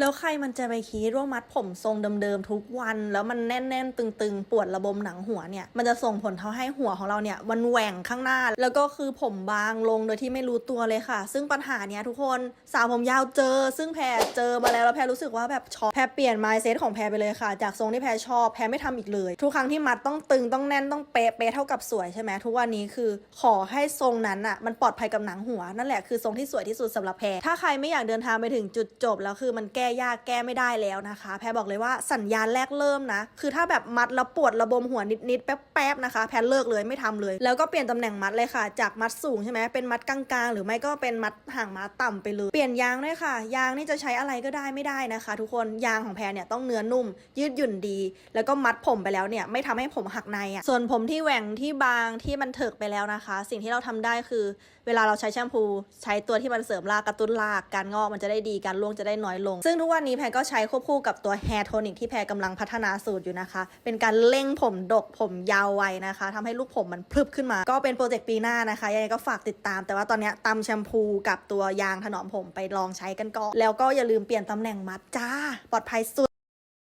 แล้วใครมันจะไปคิดว่ามัดผมทรงเดิมๆทุกวัน แล้วมันแน่นๆ ตึงๆ ปวดระบมหนังหัวเนี่ย มันจะส่งผลทำให้หัวของเราเนี่ยมันแหว่งข้างหน้า แล้วก็คือผมบางลงโดยที่ไม่รู้ตัวเลยค่ะ ซึ่งปัญหาเนี้ยทุกคนสาวผมยาวเจอ ซึ่งแพรเจอมาแล้วแล้วแพรรู้สึกว่าแบบช็อกแพรเปลี่ยน mindset ของแพรไปเลยค่ะ จากทรงที่แพรชอบแพรไม่ทำอีกเลย ทุกครั้งที่มัดต้องตึงต้องแน่นต้องเป๊ะเป๊ะเท่ากับสวยใช่ไหมทุกวันนี้คือขอให้ทรงนั้นอะมันปลอดภัยกับหนังหัวนั่นแหละคือทรงที่สวยที่สุดสำหรับแพรถ้าใครไม่อยากเดินทางไปถึงจุดจบแล้วคือมันแก้ยากแก้ไม่ได้แล้วนะคะ แพรบอกเลยว่าสัญญาณแรกเริ่มนะ คือถ้าแบบมัดแล้วปวดระบมหัวนิดๆแป๊บๆนะคะ แพรเลิกเลยไม่ทำเลย แล้วก็เปลี่ยนตำแหน่งมัดเลยค่ะ จากมัดสูงใช่ไหมเป็นมัดกลางๆ หรือไม่ก็เป็นมัดห่างมาต่ำไปเลย เปลี่ยนยางด้วยค่ะ ยางนี่จะใช้อะไรก็ได้ไม่ได้นะคะ ทุกคนยางของแพรเนี่ยต้องเนื้อนุ่ม ยืดหยุ่นดี แล้วก็มัดผมไปแล้วเนี่ยไม่ทำให้ผมหักในอะ่ะส่วนผมที่แหว่งที่บางที่มันเถิกไปแล้วนะคะ สิ่งที่เราทำได้คือเวลาเราใช้แชมพู ใช้ตัวที่มันเสริมรากกระตุ้นรากการงอกมันจะได้ดีการร่วงจะได้น้อยลง ซึ่งทุกวันนี้แพรก็ใช้ควบคู่กับตัว Hair Tonic ที่แพรกำลังพัฒนาสูตรอยู่นะคะ เป็นการเล่งผมดกผมยาวไวนะคะทำให้ลูกผมมันพรึบขึ้นมา ก็เป็นโปรเจกต์ปีหน้านะคะ ยังไงก็ฝากติดตาม แต่ว่าตอนนี้ตำแชมพูกับตัวยางถนอมผมไปลองใช้กันก่อน แล้วก็อย่าลืมเปลี่ยนตำแหน่งมัดจ้า ปลอดภัยสุด